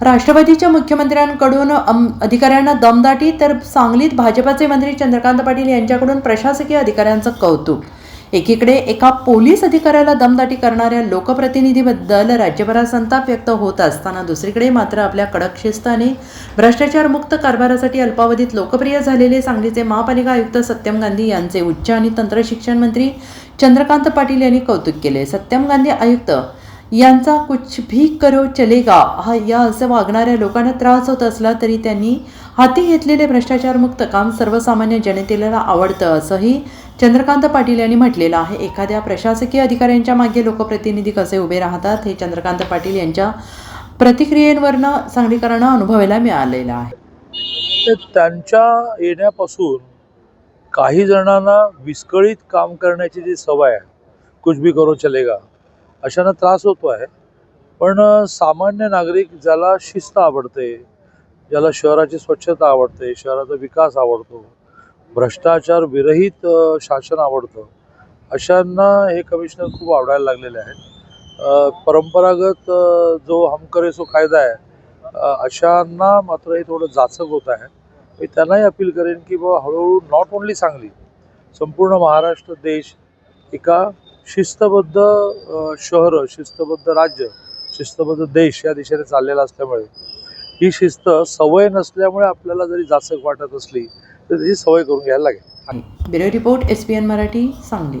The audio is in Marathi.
राष्ट्रवादीच्या मुख्यमंत्र्यांकडून अधिकाऱ्यांना दमदाटी तर सांगलीत भाजपाचे मंत्री चंद्रकांत पाटील यांच्याकडून प्रशासकीय अधिकाऱ्यांचं कौतुक. एकीकडे एका पोलीस अधिकाऱ्याला दमदाटी करणाऱ्या लोकप्रतिनिधीबद्दल राज्यभरात संताप व्यक्त होत असताना दुसरीकडे मात्र आपल्या कडक शिस्त आणि भ्रष्टाचारमुक्त कारभारासाठी अल्पावधीत लोकप्रिय झालेले सांगलीचे महापालिका आयुक्त सत्यम गांधी यांचे उच्च आणि तंत्रशिक्षण मंत्री चंद्रकांत पाटील यांनी कौतुक केले. सत्यम गांधी आयुक्त यांचा कुछ भी करो चलेगा. हा या असं वागणाऱ्या लोकांना त्रास होत असला तरी त्यांनी हाती घेतलेले भ्रष्टाचारमुक्त काम सर्वसामान्य जनतेला आवडतं असंही चंद्रकांत पाटील यांनी म्हटलेलं आहे. एखाद्या प्रशासकीय अधिकाऱ्यांच्या मागे लोकप्रतिनिधी कसे उभे राहतात हे चंद्रकांत पाटील यांच्या प्रतिक्रियेवरनं सांगलीकरांना अनुभवायला मिळालेलं आहे. तर त्यांच्या येण्यापासून काही जणांना विस्कळीत काम करण्याची जी सवय आहे कुछ भी करो चलेगा अशांना त्रास होतो आहे पण सामान्य नागरिक ज्याला शिस्त आवडते ज्याला शहराची स्वच्छता आवडते शहराचा विकास आवडतो भ्रष्टाचार विरहित शासन आवडतं अशांना हे कमिशनर खूप आवडायला लागलेले आहेत. परंपरागत जो हमकरेसो कायदा आहे अशांना मात्र हे थोडं जाचक होत आहे. मी त्यांनाही अपील करेन की बाबा हळूहळू नॉट ओन्ली सांगली संपूर्ण महाराष्ट्र देश एका शिस्तबद्ध शहरं शहर शिस्तबद्ध राज्य शिस्तबद्ध देश या दिशेने चाललेला असल्यामुळे ही शिस्त सवय नसल्यामुळे आपल्याला जरी जाचक वाटत असली तर त्याची सवय करून घ्यायला लागेल. Bureau report S P N Marathi Sangli.